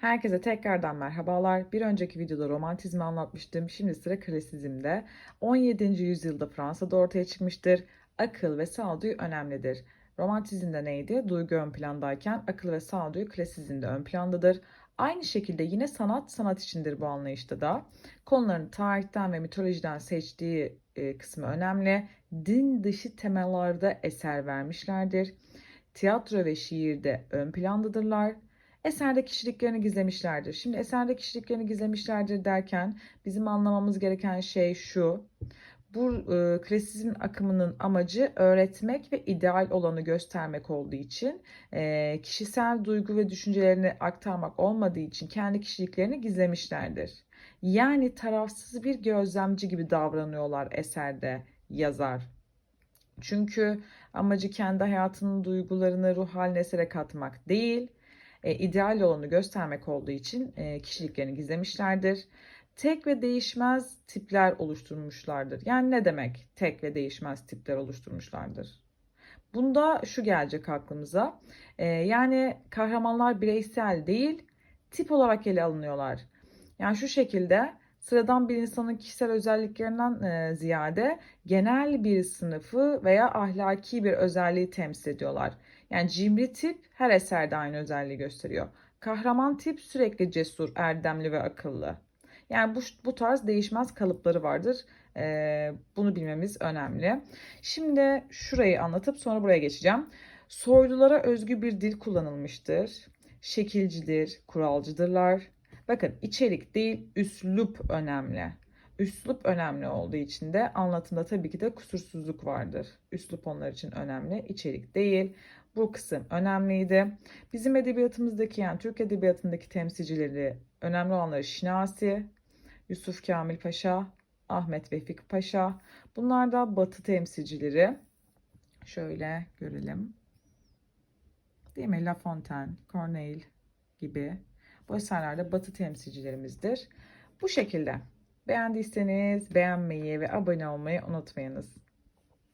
Herkese tekrardan merhabalar. Bir önceki videoda romantizmi anlatmıştım. Şimdi sıra klasizmde. 17. yüzyılda Fransa'da ortaya çıkmıştır. Akıl ve sağduyu önemlidir. Romantizmde neydi? Duygu ön plandayken akıl ve sağduyu klasizmde ön plandadır. Aynı şekilde yine sanat sanat içindir bu anlayışta da. Konularını tarihten ve mitolojiden seçtiği e, kısmı önemli. Din dışı temalarda eser vermişlerdir. Tiyatro ve şiirde ön plandadırlar. Eserde kişiliklerini gizlemişlerdir. Şimdi eserde kişiliklerini gizlemişlerdir derken bizim anlamamız gereken şey şu. Bu e, klasizm akımının amacı öğretmek ve ideal olanı göstermek olduğu için e, kişisel duygu ve düşüncelerini aktarmak olmadığı için kendi kişiliklerini gizlemişlerdir. Yani tarafsız bir gözlemci gibi davranıyorlar eserde yazar. Çünkü amacı kendi hayatının duygularını ruh haline esere katmak değil, e, ideal olanı göstermek olduğu için e, kişiliklerini gizlemişlerdir. Tek ve değişmez tipler oluşturmuşlardır. Yani ne demek tek ve değişmez tipler oluşturmuşlardır? Bunda şu gelecek aklımıza. E, yani kahramanlar bireysel değil, tip olarak ele alınıyorlar. Yani şu şekilde sıradan bir insanın kişisel özelliklerinden e, ziyade genel bir sınıfı veya ahlaki bir özelliği temsil ediyorlar. Yani cimri tip her eserde aynı özelliği gösteriyor. Kahraman tip sürekli cesur, erdemli ve akıllı. Yani bu, bu tarz değişmez kalıpları vardır. Ee, bunu bilmemiz önemli. Şimdi şurayı anlatıp sonra buraya geçeceğim. Soylulara özgü bir dil kullanılmıştır. Şekilcidir, kuralcıdırlar. Bakın içerik değil, üslup önemli. Üslup önemli olduğu için de anlatımda tabii ki de kusursuzluk vardır. Üslup onlar için önemli, içerik değil. Bu kısım önemliydi. Bizim edebiyatımızdaki yani Türk edebiyatındaki temsilcileri önemli olanları Şinasi, Yusuf Kamil Paşa, Ahmet Vefik Paşa. Bunlar da Batı temsilcileri. Şöyle görelim. Değil mi? La Fontaine, Corneille gibi. Bu eserlerde Batı temsilcilerimizdir. Bu şekilde. Beğendiyseniz beğenmeyi ve abone olmayı unutmayınız.